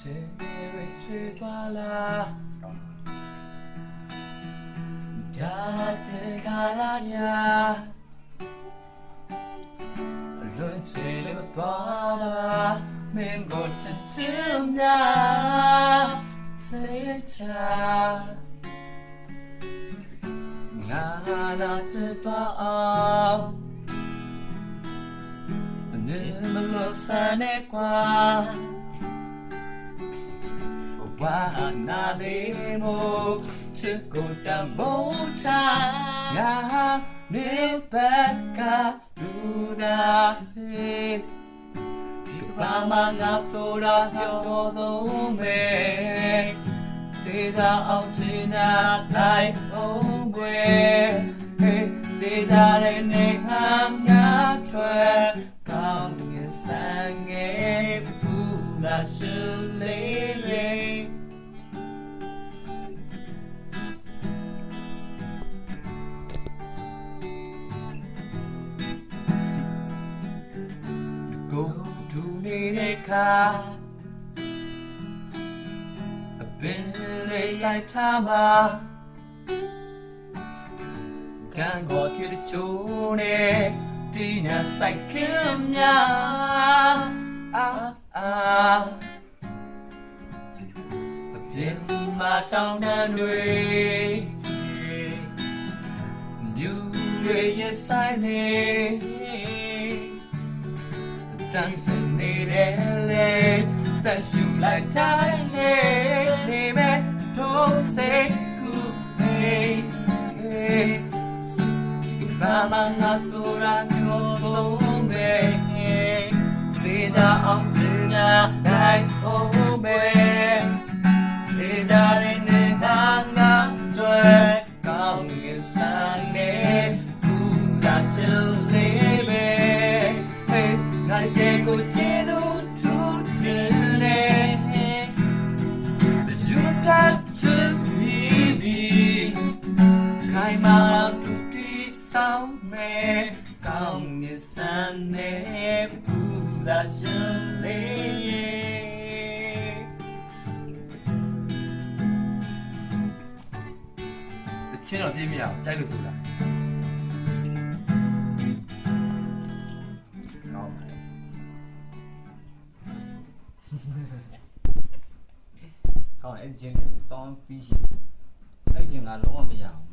ရှိသွားလားဒါတဲ့ကာရညာလွန်ချေလို့သွားလားမင်းကိုချစ်ချင် များစေချာငါလာချစ်သွားအောင်နေမလို့စနေကွာဝါနာလေးမို့ချစ်ကိုတံမိုးထားငါနေဘက်ကလူသာဟေးဒီဘာမှငါဆိုတာပြောတော့မယ်သေသာအောင်ချင်တာတိုင်းအောင်ွယ်ဟေးသေသာတဲ့နေဟမ်းငါထွက်ကောင်းကင်ဆန်ငယ်ပူလာရှ နေတဲ့ခါအပင်လေးဆိုင်ထားမှာကံကိုပြည့်ချိုးနေဒီနဲ့ဆိုင်ခင်များအာအာအပြင်မှာတောင်းတန်းတွေမြူတွေရဲ့ဆိုင်နေတ န်စနေတယ်လေသက်ရှူလိုက်တိုင်းလေနေမဲ့တို့စိတ်ကူနေဘာမငါဆိုရမျိုးဆုံးမေသေတာအောင်ချင်တာတိုင်း cao ni san ne pu da shen le. ချင်းတော့ပြင်းမရအောင်ကြိုက်လို့ဆိုတာကောင်းပါလေကောင်းတယ်အဲ့ချင်းတယ်စောင်းဖီးရှိအဲ့ချင်းကလုံးဝမရအောင်